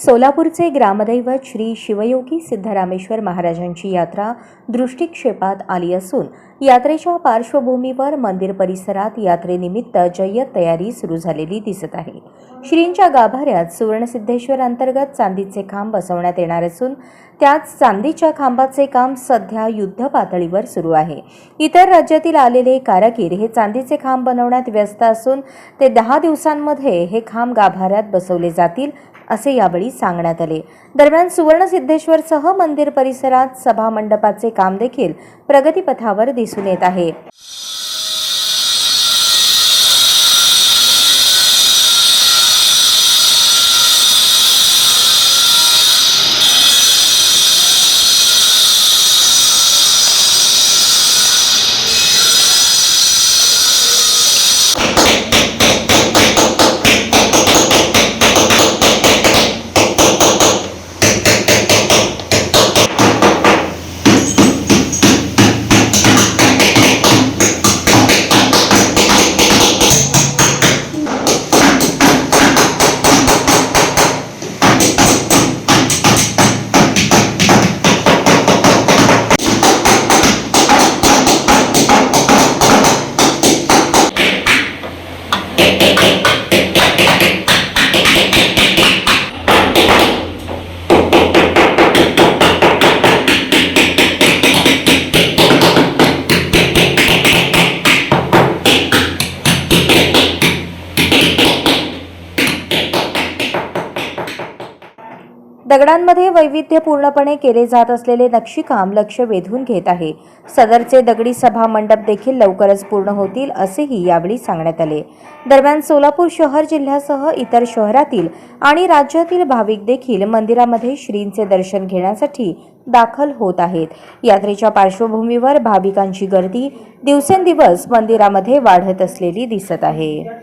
सोलापूरचे ग्रामदैवत श्री शिवयोगी सिद्धरामेश्वर महाराजांची यात्रा दृष्टिक्षेपात आली असून यात्रेच्या पार्श्वभूमीवर मंदिर परिसरात यात्रेनिमित्त जय्यत तयारी सुरू झालेली दिसत आहे. श्रींच्या गाभाऱ्यात सुवर्णसिद्धेश्वर अंतर्गत चांदीचे खांब बसवण्यात येणार असून त्यात चांदीच्या खांबाचे काम सध्या युद्ध पातळीवर सुरू आहे. इतर राज्यातील आलेले कारागीर हे चांदीचे खांब बनवण्यात व्यस्त असून ते दहा दिवसांमध्ये हे खांब गाभाऱ्यात बसवले जातील असे यावेळी सांगण्यात आले. दरम्यान सुवर्णसिद्धेश्वरसह मंदिर परिसरात सभा मंडपाचे काम देखील प्रगतीपथावर दिसून येत आहे. दगडांमध्ये वैविध्यपूर्णपणे केले जात असलेले नक्षीकाम लक्ष वेधून घेत आहे. सदरचे दगडी सभा मंडप देखील लवकरच पूर्ण होतील असेही यावेळी सांगण्यात आले. दरम्यान सोलापूर शहर जिल्ह्यासह इतर शहरातील आणि राज्यातील भाविक देखील मंदिरामध्ये श्रींचे दर्शन घेण्यासाठी दाखल होत आहेत. यात्रेच्या पार्श्वभूमीवर भाविकांची गर्दी दिवसेंदिवस मंदिरामध्ये वाढत असलेली दिसत आहे.